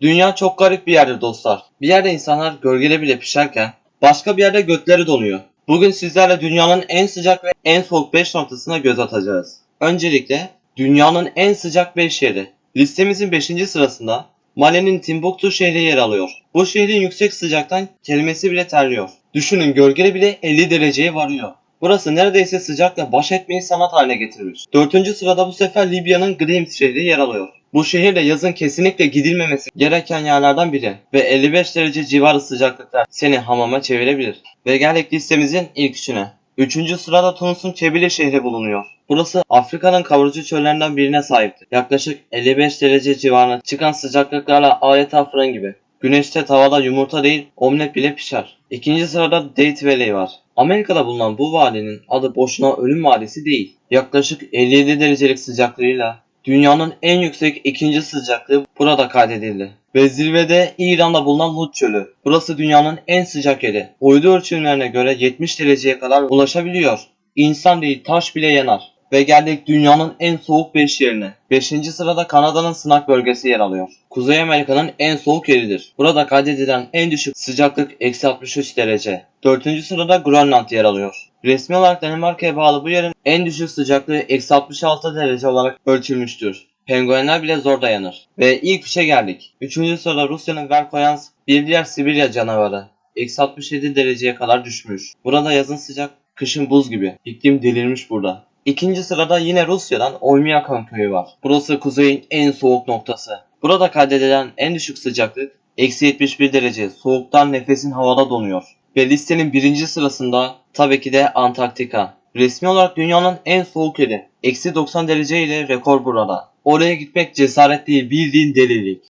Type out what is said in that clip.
Dünya çok garip bir yerdir dostlar. Bir yerde insanlar gölgede bile pişerken başka bir yerde gökleri donuyor. Bugün sizlerle dünyanın en sıcak ve en soğuk 5 noktasına göz atacağız. Öncelikle dünyanın en sıcak 5 yeri. Listemizin 5. sırasında Mali'nin Timbuktu şehri yer alıyor. Bu şehrin yüksek sıcaktan kelimesi bile terliyor. Düşünün gölgede bile 50 dereceye varıyor. Burası neredeyse sıcakla baş etmeyi sanat haline getirmiş. Dördüncü sırada bu sefer Libya'nın Gdeim şehri yer alıyor. Bu şehir de yazın kesinlikle gidilmemesi gereken yerlerden biri ve 55 derece civarı sıcaklıklar seni hamama çevirebilir. Ve geldik listemizin ilk üçüne. Üçüncü sırada Tunus'un Kebile şehri bulunuyor. Burası Afrika'nın kavurucu çöllerinden birine sahiptir. Yaklaşık 55 derece civarına çıkan sıcaklıklarla adeta fırın gibi. Güneşte tavada yumurta değil omlet bile pişer. İkinci sırada Date Valley var. Amerika'da bulunan bu vadinin adı boşuna ölüm vadisi değil. Yaklaşık 57 derecelik sıcaklığıyla dünyanın en yüksek ikinci sıcaklığı burada kaydedildi. Ve zirvede İran'da bulunan Lut Çölü. Burası dünyanın en sıcak yeri. Uydu ölçümlerine göre 70 dereceye kadar ulaşabiliyor. İnsan değil taş bile yanar. Ve geldik dünyanın en soğuk 5 yerine. 5. sırada Kanada'nın sınak bölgesi yer alıyor. Kuzey Amerika'nın en soğuk yeridir. Burada kaydedilen en düşük sıcaklık eksi 63 derece. 4. sırada Grönland yer alıyor. Resmi olarak Danimarka'ya bağlı bu yerin en düşük sıcaklığı eksi 66 derece olarak ölçülmüştür. Penguenler bile zor dayanır. Ve ilk üçe geldik. 3. sırada Rusya'nın Verkoyans bir diğer Sibirya canavarı. Eksi 67 dereceye kadar düşmüş. Burada yazın sıcak, kışın buz gibi. İklim delirmiş burada. İkinci sırada yine Rusya'dan Oymyakon köyü var. Burası kuzeyin en soğuk noktası. Burada kaydedilen en düşük sıcaklık eksi 71 derece. Soğuktan nefesin havada donuyor. Ve listenin birinci sırasında tabii ki de Antarktika. Resmi olarak dünyanın en soğuk yeri. Eksi 90 derece ile rekor burada. Oraya gitmek cesaret değil bildiğin delilik.